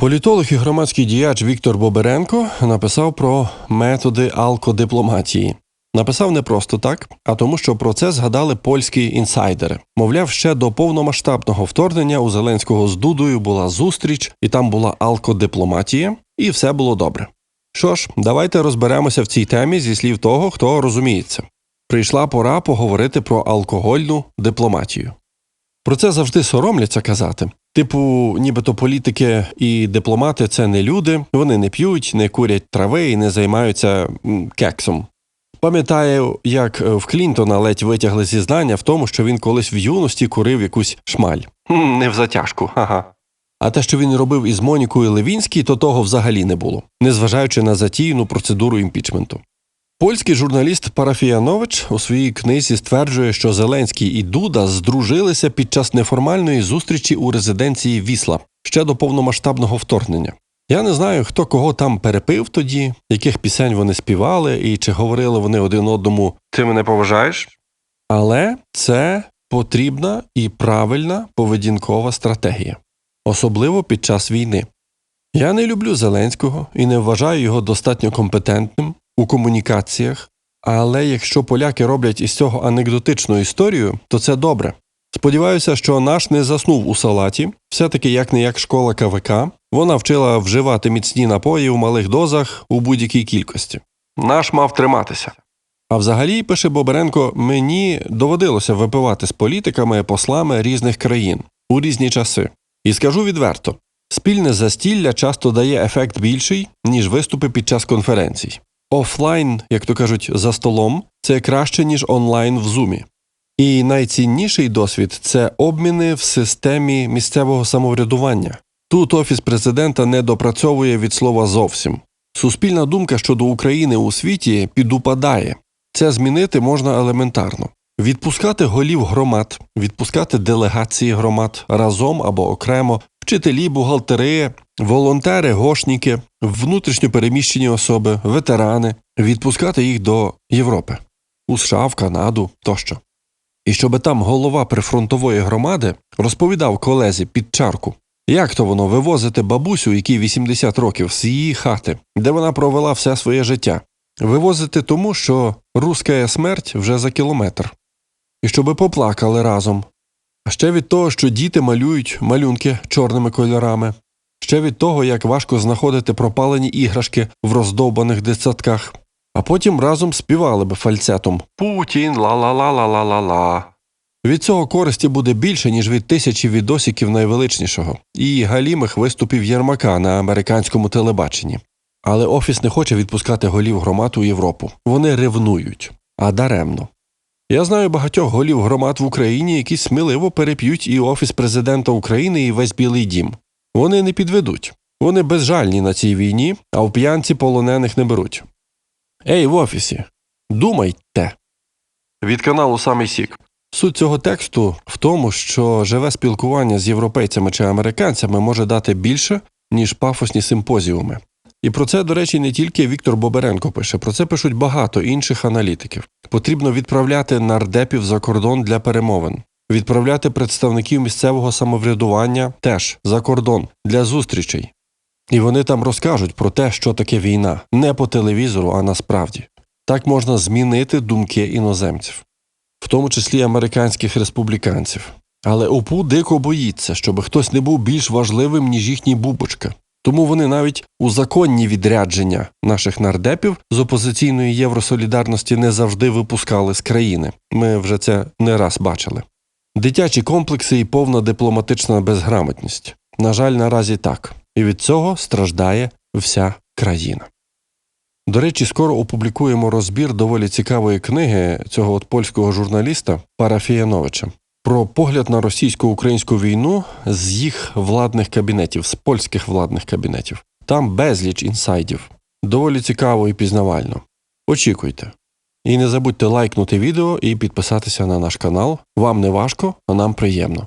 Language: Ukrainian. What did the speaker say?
Політолог і громадський діяч Віктор Боберенко написав про методи алкодипломатії. Написав не просто так, а тому, що про це згадали польські інсайдери. Мовляв, ще до повномасштабного вторгнення у Зеленського з Дудою була зустріч, і там була алкодипломатія, і все було добре. Що ж, давайте розберемося в цій темі зі слів того, хто розуміється. Прийшла пора поговорити про алкогольну дипломатію. Про це завжди соромляться казати. Типу, нібито політики і дипломати це не люди, вони не п'ють, не курять трави і не займаються кексом. Пам'ятаю, як е, в Клінтона ледь витягли зізнання в тому, що він колись в юності курив якусь шмаль. Не в затяжку, ага. А те, що він робив із Монікою Левінській, то того взагалі не було, незважаючи на затіяну процедуру імпічменту. Польський журналіст Парафіянович у своїй книзі стверджує, що Зеленський і Дуда здружилися під час неформальної зустрічі у резиденції Вісла ще до повномасштабного вторгнення. Я не знаю, хто кого там перепив тоді, яких пісень вони співали, і чи говорили вони один одному Ти мене поважаєш? Але це потрібна і правильна поведінкова стратегія, особливо під час війни. Я не люблю Зеленського і не вважаю його достатньо компетентним у комунікаціях, але якщо поляки роблять із цього анекдотичну історію, то це добре. Сподіваюся, що наш не заснув у салаті, все-таки як не як школа КВК, вона вчила вживати міцні напої в малих дозах у будь-якій кількості. Наш мав триматися. А взагалі, пише Боберенко, мені доводилося випивати з політиками, послами різних країн у різні часи. І скажу відверто: спільне застілля часто дає ефект більший, ніж виступи під час конференцій. Офлайн, як то кажуть, за столом це краще, ніж онлайн в зумі. І найцінніший досвід це обміни в системі місцевого самоврядування. Тут офіс президента не допрацьовує від слова зовсім. Суспільна думка щодо України у світі підупадає. Це змінити можна елементарно. Відпускати голів громад, відпускати делегації громад разом або окремо, вчителі, бухгалтери, волонтери, гошніки, внутрішньо переміщені особи, ветерани, відпускати їх до Європи, у США, в Канаду тощо. І щоби там голова прифронтової громади розповідав колезі під чарку, як то воно вивозити бабусю, якій 80 років, з її хати, де вона провела все своє життя, вивозити тому, що руська смерть вже за кілометр, і щоби поплакали разом. А ще від того, що діти малюють малюнки чорними кольорами, ще від того, як важко знаходити пропалені іграшки в роздовбаних дитсадках, а потім разом співали би фальцетом Путін ла-ла-ла-ла-ла-ла-ла. Від цього користі буде більше, ніж від тисячі відосиків найвеличнішого і галімих виступів Єрмака на американському телебаченні. Але офіс не хоче відпускати голів громад у Європу. Вони ревнують, а даремно. Я знаю багатьох голів громад в Україні, які сміливо переп'ють і офіс президента України, і весь Білий дім. Вони не підведуть. Вони безжальні на цій війні, а в п'янці полонених не беруть. Ей, в офісі, думайте. Від каналу Самий Сік. Суть цього тексту в тому, що живе спілкування з європейцями чи американцями може дати більше, ніж пафосні симпозіуми. І про це, до речі, не тільки Віктор Боберенко пише, про це пишуть багато інших аналітиків. Потрібно відправляти нардепів за кордон для перемовин, відправляти представників місцевого самоврядування теж за кордон для зустрічей. І вони там розкажуть про те, що таке війна, не по телевізору, а насправді. Так можна змінити думки іноземців, в тому числі американських республіканців. Але ОПУ дико боїться, щоб хтось не був більш важливим, ніж їхній бубочка. Тому вони навіть у законні відрядження наших нардепів з опозиційної євросолідарності не завжди випускали з країни. Ми вже це не раз бачили. Дитячі комплекси і повна дипломатична безграмотність. На жаль, наразі так. І від цього страждає вся країна. До речі, скоро опублікуємо розбір доволі цікавої книги цього от польського журналіста Парафіяновича про погляд на російсько-українську війну з їх владних кабінетів, з польських владних кабінетів. Там безліч інсайдів. Доволі цікаво і пізнавально. Очікуйте. І не забудьте лайкнути відео і підписатися на наш канал. Вам не важко, а нам приємно.